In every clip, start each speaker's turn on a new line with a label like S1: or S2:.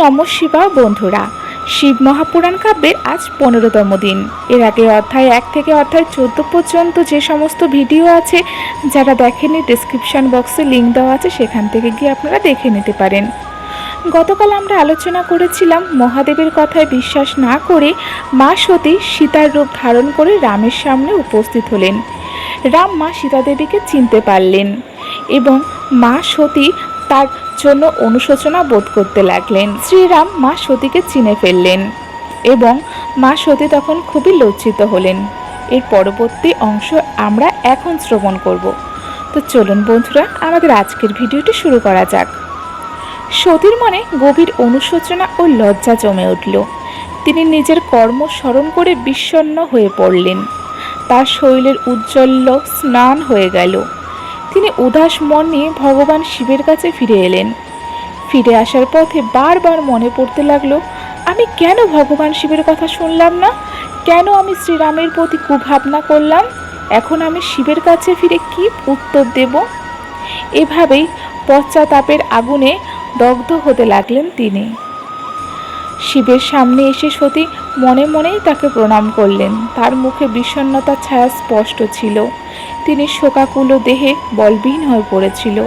S1: নম শিবা বন্ধুরা। শিব মহাপুরাণ কাব্যের আজ পনেরোতম দিন। এর আগে অধ্যায় এক থেকে অধ্যায় চোদ্দ পর্যন্ত যে সমস্ত ভিডিও আছে, যারা দেখেনি ডিসক্রিপশন বক্সে লিঙ্ক দেওয়া আছে, সেখান থেকে গিয়ে আপনারা দেখে নিতে পারেন। গতকাল আমরা আলোচনা করেছিলাম মহাদেবের কথায় বিশ্বাস না করে মা সতী সীতার রূপ ধারণ করে রামের সামনে উপস্থিত হলেন। রাম মা সীতা দেবীকে চিনতে পারলেন এবং মা সতী তার জন্য অনুশোচনা বোধ করতে লাগলেন। শ্রীরাম মা সতীকে চিনে ফেললেন এবং মা সতী তখন খুবই লজ্জিত হলেন। এর পরবর্তী অংশ আমরা এখন শ্রবণ করব। তো চলুন বন্ধুরা, আমাদের আজকের ভিডিওটি শুরু করা যাক। সতীর মনে গভীর অনুশোচনা ও লজ্জা জমে উঠল। তিনি নিজের কর্ম স্মরণ করে বিষণ্ণ হয়ে পড়লেন। তার শরীরের উজ্জ্বল্য স্নান হয়ে গেল। তিনি উদাস মন নিয়ে ভগবান শিবের কাছে ফিরে এলেন। ফিরে আসার পথে বারবার মনে পড়তে লাগল, আমি কেন ভগবান শিবের কথা শুনলাম না? কেন আমি শ্রীরামের প্রতি কুভাবনা করলাম? এখন আমি শিবের কাছে ফিরে কি উত্তর দেব? এভাবেই পশ্চাতাপের আগুনে দগ্ধ হতে লাগলেন তিনি। শিবের সামনে এসে সতী মনে মনেই তাকে প্রণাম করলেন। তার মুখে বিষণ্ণতার ছায়া স্পষ্ট ছিল। তিনি শোকাকুল দেহে বলবিহীন হয়ে পড়েছিল।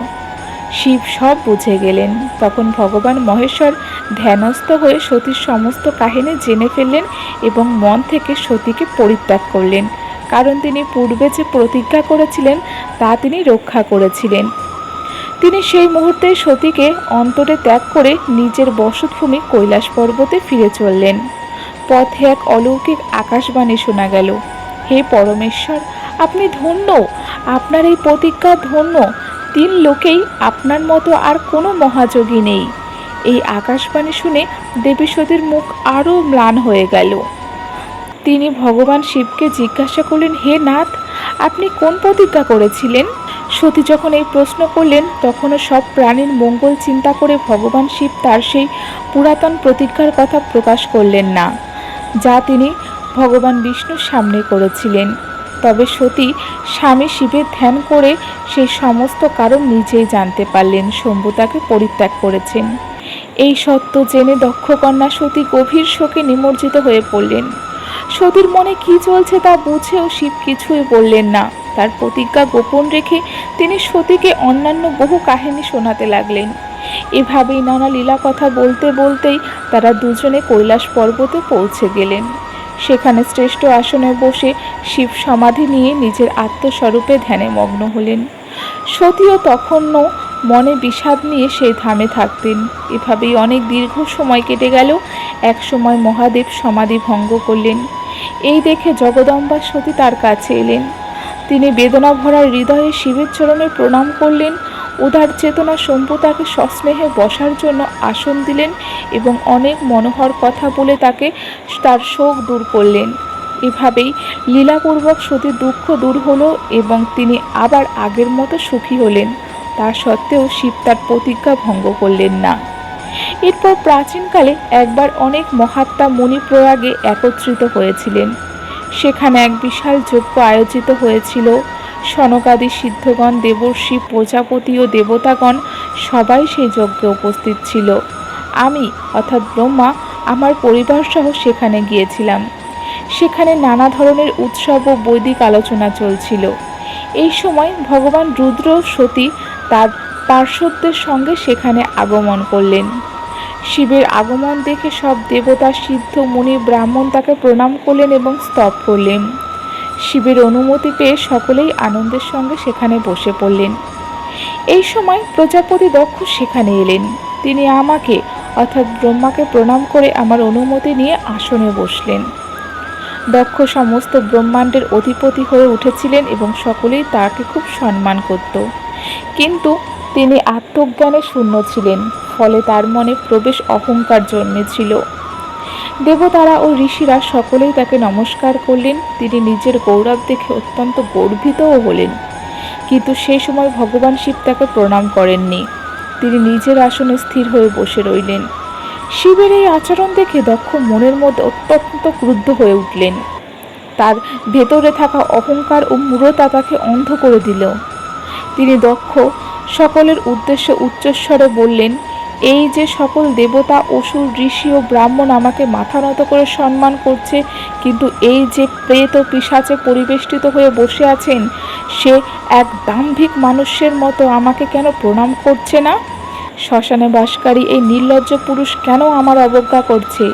S1: শিব সব বুঝে গেলেন। তখন ভগবান মহেশ্বর ধ্যানস্থ হয়ে সতীর সমস্ত কাহিনী জেনে ফেললেন এবং মন থেকে সতীকে পরিত্যাগ করলেন। কারণ তিনি পূর্বে যে প্রতিজ্ঞা করেছিলেন, তা তিনি রক্ষা করেছিলেন। তিনি সেই মুহূর্তে সতীকে অন্তরে ত্যাগ করে নিজের বসতভূমি কৈলাস পর্বতে ফিরে চললেন। পথে এক অলৌকিক আকাশবাণী শোনা গেল, হে পরমেশ্বর, আপনি ধন্য, আপনার এই প্রতিজ্ঞা ধন্য, তিন লোকেই আপনার মতো আর কোনো মহাযোগী নেই। এই আকাশবাণী শুনে দেবী সতীর মুখ আরও ম্লান হয়ে গেল। তিনি ভগবান শিবকে জিজ্ঞাসা করলেন, হে নাথ, আপনি কোন প্রতিজ্ঞা করেছিলেন? সতী যখন এই প্রশ্ন করলেন, তখনও সব প্রাণীর মঙ্গল চিন্তা করে ভগবান শিব তার সেই পুরাতন প্রতিজ্ঞার কথা প্রকাশ করলেন না, যা তিনি ভগবান বিষ্ণুর সামনে করেছিলেন। তবে সতী স্বামী শিবের ধ্যান করে সেই সমস্ত কারণ নিজেই জানতে পারলেন, শম্ভু তাকে পরিত্যাগ করেছেন। এই সত্য জেনে দক্ষকন্যা সতী গভীর শোকে নিমজ্জিত হয়ে পড়লেন। সতীর মনে কি চলছে তা বুঝেও শিব কিছুই বললেন না। তার প্রতিজ্ঞা গোপন রেখে তিনি সতীকে অন্যান্য বহু কাহিনী শোনাতে লাগলেন। এভাবেই নানা লীলা কথা বলতে বলতেই তারা দুজনে কৈলাস পর্বতে পৌঁছে গেলেন। সেখানে শ্রেষ্ঠ আসনে বসে শিব সমাধি নিয়ে নিজের আত্মস্বরূপে ধ্যানে মগ্ন হলেন। সতীও তখনও মনে বিষাদ নিয়ে সেই ধামে থাকতেন। এভাবেই অনেক দীর্ঘ সময় কেটে গেল। এক সময় মহাদেব সমাধি ভঙ্গ করলেন। এই দেখে জগদম্বা সতী তার কাছে এলেন। তিনি বেদনা ভরা হৃদয়ে শিবের চরণে প্রণাম করলেন। উদার চেতনা শম্ভু তাকে সস্নেহে বসার জন্য আসন দিলেন এবং অনেক মনোহর কথা বলে তাকে তার শোক দূর করলেন। এভাবেই লীলাপূর্বক সতীর দুঃখ দূর হলো এবং তিনি আবার আগের মতো সুখী হলেন। তা সত্ত্বেও শিব তার প্রতিজ্ঞা ভঙ্গ করলেন না। এরপর প্রাচীনকালে একবার অনেক মহাত্মা মণিপ্রয়াগে একত্রিত হয়েছিলেন। সেখানে এক বিশাল যজ্ঞ আয়োজিত হয়েছিল। সনকাদি সিদ্ধগণ, দেবর্ষি প্রজাপতি ও দেবতাগণ সবাই সেই যজ্ঞে উপস্থিত ছিল। আমি, অর্থাৎ ব্রহ্মা, আমার পরিবার সহ সেখানে গিয়েছিলাম। সেখানে নানা ধরনের উৎসব ও বৈদিক আলোচনা চলছিল। এই সময় ভগবান রুদ্র সতী তার পার্শ্বদের সঙ্গে সেখানে আগমন করলেন। শিবের আগমন দেখে সব দেবতা সিদ্ধ, মুনি, ব্রাহ্মণ তাকে প্রণাম করলেন এবং স্তব করলেন। শিবের অনুমতি পেয়ে সকলেই আনন্দের সঙ্গে সেখানে বসে পড়লেন। এই সময় প্রজাপতি দক্ষ সেখানে এলেন। তিনি আমাকে, অর্থাৎ ব্রহ্মাকে প্রণাম করে আমার অনুমতি নিয়ে আসনে বসলেন। দক্ষ সমস্ত ব্রহ্মাণ্ডের অধিপতি হয়ে উঠেছিলেন এবং সকলেই তাকে খুব সম্মান করত। কিন্তু তিনি আত্মজ্ঞানে শূন্য ছিলেন, ফলে তার মনে প্রবেশ অহংকার জন্মেছিল। দেবতারা ও ঋষিরা সকলেই তাকে নমস্কার করলেন, তিনি নিজের গৌরব দেখে অত্যন্ত গর্বিতও হলেন। কিন্তু সেই সময় ভগবান শিব তাকে প্রণাম করেননি, তিনি নিজের আসনে স্থির হয়ে বসে রইলেন। শিবের এই আচরণ দেখে দক্ষ মনের মধ্যে অত্যন্ত ক্রুদ্ধ হয়ে উঠলেন। তার ভেতরে থাকা অহংকার ও মূঢ়তা তাকে অন্ধ করে দিল। তিনি দক্ষ। সকলের উদ্দেশ্যে উচ্চস্বরে বললেন, এই যে সকল দেবতা, অসুর, ঋষি ও ব্রাহ্মণ আমাকে মাথা নত করে সম্মান করছে, কিন্তু এই যে প্রেত ও পিসাচে পরিবেষ্টিত হয়ে বসে আছেন, সে এক দাম্ভিক মানুষের মতো আমাকে কেন প্রণাম করছে না? শ্মশানে বাসকারী এই নির্লজ্জ পুরুষ কেন আমার অবজ্ঞা করছে?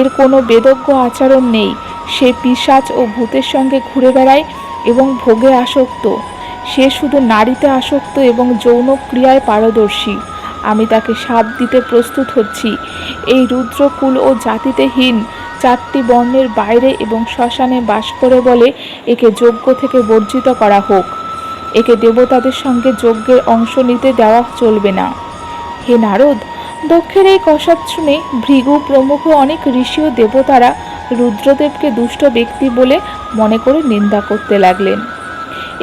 S1: এর কোনো বেদজ্ঞ আচরণ নেই। সে পিসাচ ও ভূতের সঙ্গে ঘুরে বেড়ায় এবং ভোগে আসক্ত। সে শুধু নারীতে আসক্ত এবং যৌন ক্রিয়ায় পারদর্শী। আমি তাকে সাপ দিতে প্রস্তুত হচ্ছি। এই রুদ্রকুল ও জাতিতেহীন চারটি বর্ণের বাইরে এবং শ্মশানে বাস করে বলে একে যজ্ঞ থেকে বর্জিত করা হোক। একে দেবতাদের সঙ্গে যজ্ঞের অংশ নিতে দেওয়া চলবে না। হে নারদ, দক্ষের এই কষাদ শুনে ভৃগু প্রমুখ অনেক ঋষি ও দেবতারা রুদ্রদেবকে দুষ্ট ব্যক্তি বলে মনে করে নিন্দা করতে লাগলেন।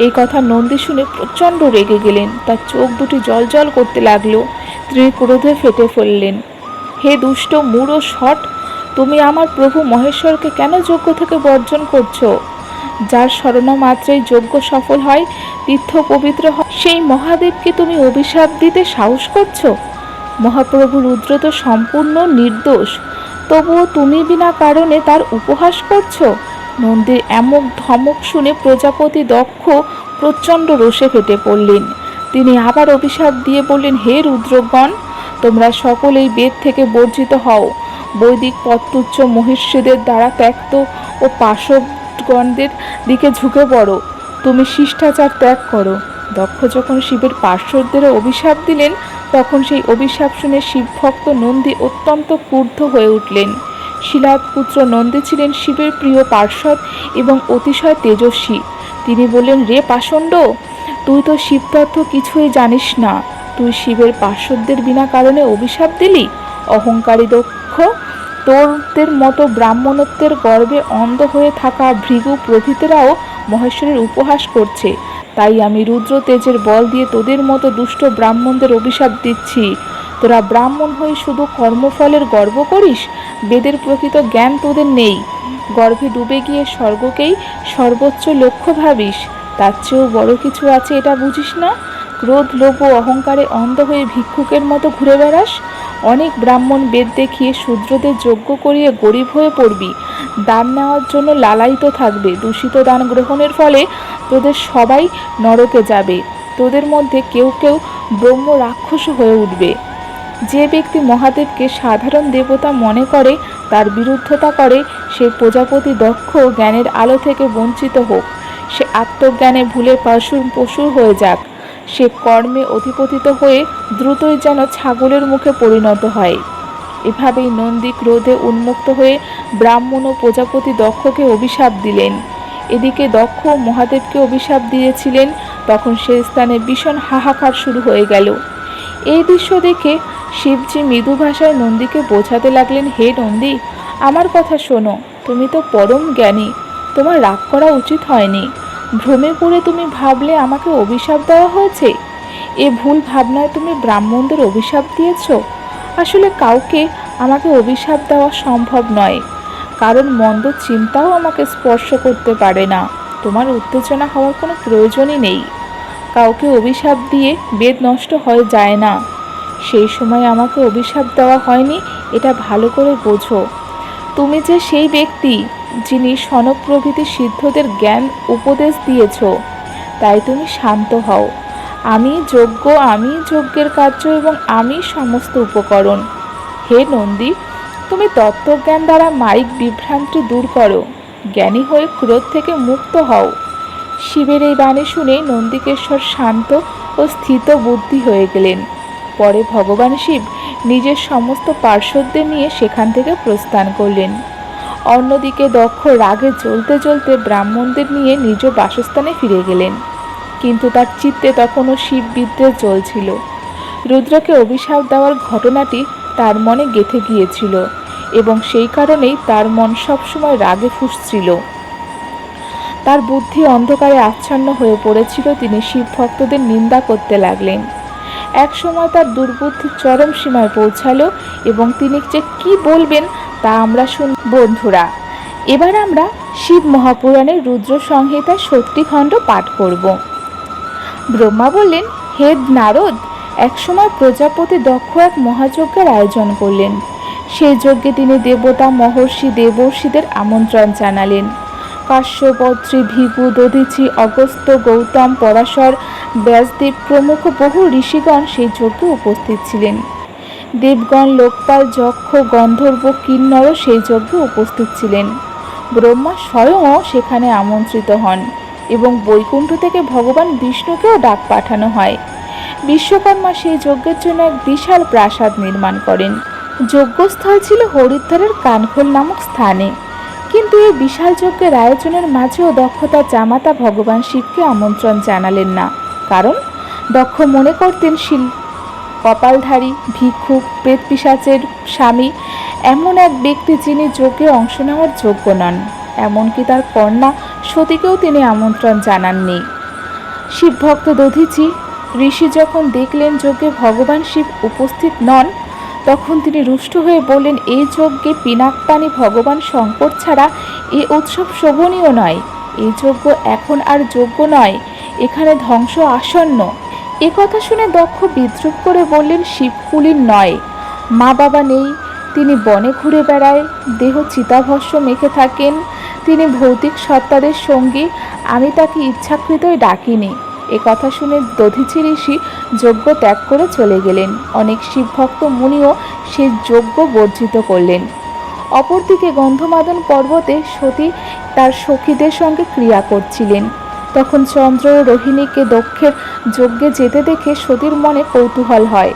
S1: এই কথা নন্দী শুনে প্রচণ্ড রেগে গেলেন। তার চোখ দুটি জল জল করতে লাগল। তিনি ক্রোধে ফেটে ফেললেন। হে দুষ্ট মূঢ় শট, তুমি আমার প্রভু মহেশ্বরকে কেন যজ্ঞ থেকে বর্জন করছ? যার স্মরণ মাত্রেই যজ্ঞ সফল হয়, তীর্থ পবিত্র হয়, সেই মহাদেবকে তুমি অভিশাপ দিতে সাহস করছ? মহাপ্রভু রুদ্র তো সম্পূর্ণ নির্দোষ, তবুও তুমি বিনা কারণে তার উপহাস করছ? নন্দীর এমক ধমক শুনে প্রজাপতি দক্ষ, প্রচণ্ড রোষে ফেটে পড়লেন। তিনি আবার অভিশাপ দিয়ে বললেন, হে রুদ্রগণ, তোমরা সকলেই বেদ থেকে বর্জিত হও। বৈদিক পত্তুচ্চ মহিষীদের দ্বারা ত্যক্ত ও পার্শ্বগণদের দিকে ঝুঁকে পড়ো। তুমি শিষ্টাচার ত্যাগ করো। দক্ষ যখন শিবের পার্শ্বদের অভিশাপ দিলেন, তখন সেই অভিশাপ শুনে শিবভক্ত নন্দী অত্যন্ত ক্রুদ্ধ হয়ে উঠলেন। শিলাপুত্র নন্দী ছিলেন শিবের প্রিয় পার্শ্বদ এবং অতিশয় তেজস্বী। তিনি বললেন, রে পাষণ্ড, তুই তো শিবতত্ত্ব কিছুই জানিস না। তুই শিবের পার্শ্বদের বিনা কারণে অভিশাপ দিলি? অহংকারী দক্ষ, তোরদের মতো ব্রাহ্মণত্বের গর্বে অন্ধ হয়ে থাকা ভৃগু প্রভৃতিরাও মহেশ্বরের উপহাস করছে। তাই আমি রুদ্র তেজের বল দিয়ে তোদের মতো দুষ্ট ব্রাহ্মণদের অভিশাপ দিচ্ছি। তোরা ব্রাহ্মণ হয়ে শুধু কর্মফলের গর্ব করিস? বেদের প্রকৃত জ্ঞান তোদের নেই। গর্ভে ডুবে গিয়ে স্বর্গকেই সর্বোচ্চ লক্ষ্য ভাবিস। তার চেয়েও বড় কিছু আছে এটা বুঝিস না? ক্রোধ, লোভ ও অহংকারে অন্ধ হয়ে ভিক্ষুকের মতো ঘুরে বেড়াস। অনেক ব্রাহ্মণ বেদ দেখিয়ে শূদ্রদের যোগ্য করিয়ে গরিব হয়ে পড়বি। দান নেওয়ার জন্য লালায়িত থাকবে। দূষিত দান গ্রহণের ফলে তোদের সবাই নরকে যাবে। তোদের মধ্যে কেউ কেউ ব্রহ্ম রাক্ষস হয়ে উঠবে। যে ব্যক্তি মহাদেবকে সাধারণ দেবতা মনে করে, তার বিরুদ্ধতা করে, সে প্রজাপতি দক্ষ জ্ঞানের আলো থেকে বঞ্চিত হোক। সে আত্মজ্ঞানে ভুলে পশুর পশুর হয়ে যাক। সে কর্মে অধিপতিত হয়ে দ্রুতই যেন ছাগলের মুখে পরিণত হয়। এভাবেই নন্দী ক্রোধে উন্মুক্ত হয়ে ব্রাহ্মণ ও প্রজাপতি দক্ষকে অভিশাপ দিলেন। এদিকে দক্ষ মহাদেবকে অভিশাপ দিয়েছিলেন, তখন সে স্থানে ভীষণ হাহাকার শুরু হয়ে গেল। এই দৃশ্য দেখে শিবজি মৃদু ভাষায় নন্দীকে বোঝাতে লাগলেন, হে নন্দী, আমার কথা শোনো, তুমি তো পরম জ্ঞানী, তোমার রাগ করা উচিত হয়নি। ভ্রমে পড়ে তুমি ভাবলে আমাকে অভিশাপ দেওয়া হয়েছে? এ ভুল ভাবনায় তুমি ব্রাহ্মণদের অভিশাপ দিয়েছ? আসলে কাউকে আমাকে অভিশাপ দেওয়া সম্ভব নয়। কারণ মন্দ চিন্তাও আমাকে স্পর্শ করতে পারে না। তোমার উত্তেজনা হওয়ার কোনো প্রয়োজনই নেই। কাউকে অভিশাপ দিয়ে বেদ নষ্ট হয়ে যায় না। সেই সময় আমাকে অভিশাপ দেওয়া হয়নি, এটা ভালো করে বোঝো। তুমি যে সেই ব্যক্তি যিনি সনক প্রভৃতি সিদ্ধদের জ্ঞান উপদেশ দিয়েছ, তাই তুমি শান্ত হও। আমি যোগ্য, আমি যজ্ঞের কার্য এবং আমি সমস্ত উপকরণ। হে নন্দী, তুমি তত্ত্বজ্ঞান দ্বারা মাইক বিভ্রান্তি দূর করো। জ্ঞানী হয়ে ক্রোধ থেকে মুক্ত হও। শিবের এই বাণী শুনে নন্দিকেশ্বর শান্ত ও স্থিত বুদ্ধি হয়ে গেলেন। পরে ভগবান শিব নিজের সমস্ত পার্শ্বদের নিয়ে সেখান থেকে প্রস্থান করলেন। অন্যদিকে দক্ষ রাগে জ্বলতে জ্বলতে ব্রাহ্মণদের নিয়ে নিজ বাসস্থানে ফিরে গেলেন। কিন্তু তার চিত্তে তখনও শিব বিদ্রোহ চলছিল রুদ্রকে অভিশাপ দেওয়ার ঘটনাটি তার মনে গেঁথে গিয়েছিল এবং সেই কারণেই তার মন সবসময় রাগে ফুসছিল। তার বুদ্ধি অন্ধকারে আচ্ছন্ন হয়ে পড়েছিল, তিনি শিব ভক্তদের নিন্দা করতে লাগলেন। এক সময় তার দুর্বুদ্ধি চরম সীমায় পৌঁছালো এবং তিনি যে কি বলবেন তা আমরা শুন বন্ধুরা, এবার আমরা শিব মহাপুরাণের রুদ্র সংহিতার সত্যি খণ্ড পাঠ করব। ব্রহ্মা বললেন, হে নারদ একসময় প্রজাপতি দক্ষ এক মহাযজ্ঞের আয়োজন করলেন। সেই যজ্ঞে তিনি দেবতা, মহর্ষি, দেবর্ষিদের আমন্ত্রণ জানালেন। কাশ্যপ অত্রি ভিভু দধিচি অগস্ত্য, গৌতম, পরাশর, ব্যাসদেব প্রমুখ বহু ঋষিগণ সেই যজ্ঞে উপস্থিত ছিলেন। দেবগণ লোকপাল, যক্ষ, গন্ধর্ব, কিন্নরও সেই যজ্ঞে উপস্থিত ছিলেন। ব্রহ্মা স্বয়ংও সেখানে আমন্ত্রিত হন এবং বৈকুণ্ঠ থেকে ভগবান বিষ্ণুকেও ডাক পাঠানো হয়। বিশ্বকর্মা সেই যজ্ঞের জন্য এক বিশাল প্রাসাদ নির্মাণ করেন। যজ্ঞস্থল ছিল হরিদ্বারের কানখোল নামক স্থানে। কিন্তু এই বিশাল যজ্ঞের আয়োজনের মাঝেও দক্ষতার জামাতা ভগবান শিবকে আমন্ত্রণ জানালেন না। কারণ দক্ষ মনে করতেন শিল, কপালধারী ভিক্ষুক প্রেত পিসাচের স্বামী এমন এক ব্যক্তি যিনি যজ্ঞে অংশ নেওয়ার যোগ্য নন। এমনকি তার কন্যা সতীকেও তিনি আমন্ত্রণ জানাননি। শিবভক্ত দধিচি, ঋষি যখন দেখলেন যজ্ঞে ভগবান শিব উপস্থিত নন তখন তিনি রুষ্ট হয়ে বললেন এই যজ্ঞে পিনাকপানি ভগবান শঙ্কর ছাড়া এ উৎসব শোভনীয় নয়। এই যজ্ঞ এখন আর যোগ্য নয়। এখানে ধ্বংস আসন্ন। এ কথা শুনে দক্ষ বিদ্রুপ করে বললেন শিবকুলীর নয়। মা বাবা নেই। তিনি বনে ঘুরে বেড়ায়। দেহ চিতাভস্য মেখে থাকেন। তিনি ভৌতিক সত্তাদের সঙ্গী। আমি তাকে ইচ্ছাকৃতই ডাকিনি। এ কথা শুনে দধিচি ঋষি যজ্ঞ ত্যাগ করে চলে গেলেন। অনেক শিবভক্ত মুনিও সে যজ্ঞ বর্জিত করলেন। অপরদিকে গন্ধমাদন পর্বতে সতী তার সখীদের সঙ্গে ক্রিয়া করছিলেন। তখন চন্দ্র ও রোহিণীকে দক্ষের যজ্ঞে যেতে দেখে সতীর মনে কৌতূহল হয়।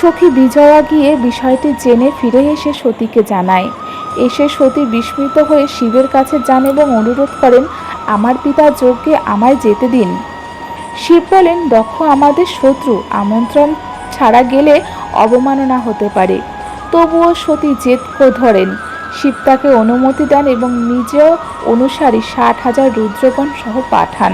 S1: সখী বিজয়া গিয়ে বিষয়টি জেনে ফিরে এসে সতীকে জানায়। এসে সতী বিস্মিত হয়ে শিবের কাছে যান এবং অনুরোধ করেন, আমার পিতা যজ্ঞে আমায় যেতে দিন। শিব বলেন দক্ষ আমাদের শত্রু আমন্ত্রণ ছাড়া গেলে অবমাননা হতে পারে। তবুও সতী জেদকে ধরেন। শিব তাকে অনুমতি দেন এবং নিজেও অনুসারী ষাট হাজার রুদ্রগণ সহ পাঠান।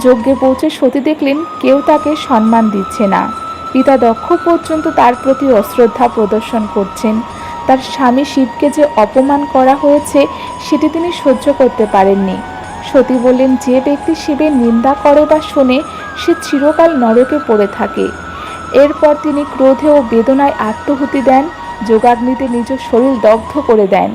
S1: যজ্ঞে পৌঁছে সতী দেখলেন, কেউ তাকে সম্মান দিচ্ছে না। পিতা দক্ষ পর্যন্ত তার প্রতি অশ্রদ্ধা প্রদর্শন করছেন। তার স্বামী শিবকে যে অপমান করা হয়েছে, সেটি তিনি সহ্য করতে পারেননি। সতী বললেন, যে ব্যক্তি শিবের নিন্দা করে বা শোনে, সে চিরকাল নরকে পড়ে থাকে। এরপর তিনি ক্রোধে ও বেদনায় আত্মহুতি দেন, যোগাগ্নিতে নিজ শরীর দগ্ধ করে দেন।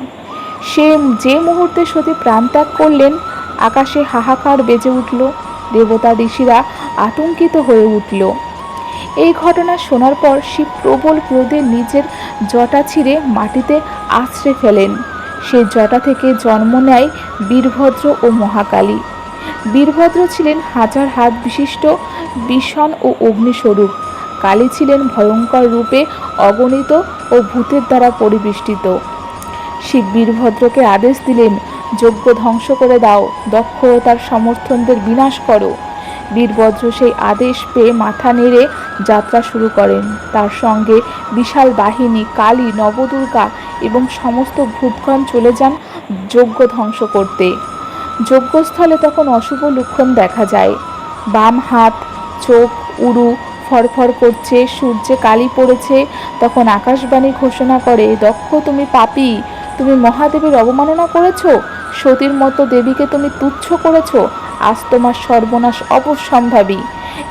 S1: সে যে মুহূর্তে সতী প্রাণত্যাগ করলেন, আকাশে হাহাকার বেজে উঠল, দেবতা ঋষিরা আতঙ্কিত হয়ে উঠল। এই ঘটনা শোনার পর শিব প্রবল ক্রোধে নিজের জটা ছিঁড়ে মাটিতে আছড়ে ফেলেন। সেই জটা থেকে জন্ম নেয় বীরভদ্র ও মহাকালী। বীরভদ্র ছিলেন হাজার হাত বিশিষ্ট বিষণ ও অগ্নিস্বরূপ। কালী ছিলেন ভয়ঙ্কর রূপে অগণিত ও ভূতের দ্বারা পরিবেষ্টিত। শিব বীরভদ্রকে আদেশ দিলেন, যজ্ঞ ধ্বংস করে দাও, দক্ষ ও তার সমর্থনদের বিনাশ করো। বীরভদ্র সেই আদেশ পেয়ে মাথা নেড়ে যাত্রা শুরু করেন। তার সঙ্গে বিশাল বাহিনী, কালী, নবদুর্গা এবং সমস্ত ভূতগণ চলে যান যজ্ঞ ধ্বংস করতে। যজ্ঞস্থলে তখন অশুভ লক্ষণ দেখা যায়। বাম হাত, চোখ উড়ু ফরফর করছে, সূর্যে কালি পড়েছে, তখন আকাশবাণী ঘোষণা করে, দক্ষ তুমি পাপী, তুমি মহাদেবের অবমাননা করেছ? সতীর মতো দেবীকে তুমি তুচ্ছ করেছ? আজ তোমার সর্বনাশ অবশ্যম্ভাবী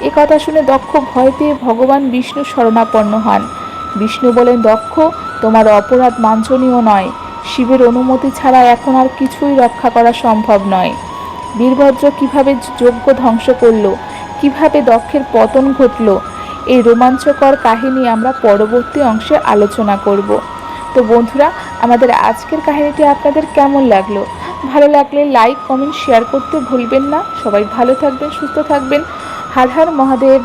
S1: এ কথা শুনে দক্ষ ভয় পেয়ে ভগবান বিষ্ণু শরণাপন্ন হন। বিষ্ণু বলেন, দক্ষ, তোমার অপরাধ মাঞ্ছনীয় নয়। শিবের অনুমতি ছাড়া এখন আর কিছুই রক্ষা করা সম্ভব নয়। বীরভদ্র কীভাবে যজ্ঞ ধ্বংস করল, কীভাবে দক্ষের পতন ঘটল, এই রোমাঞ্চকর কাহিনী আমরা পরবর্তী অংশে আলোচনা করব। তো বন্ধুরা, আমাদের আজকের কাহিনীটি আপনাদের কেমন লাগল? ভালো লাগলে লাইক, কমেন্ট, শেয়ার করতে ভুলবেন না। সবাই ভালো থাকবেন, সুস্থ থাকবেন। হার হার মহাদেব।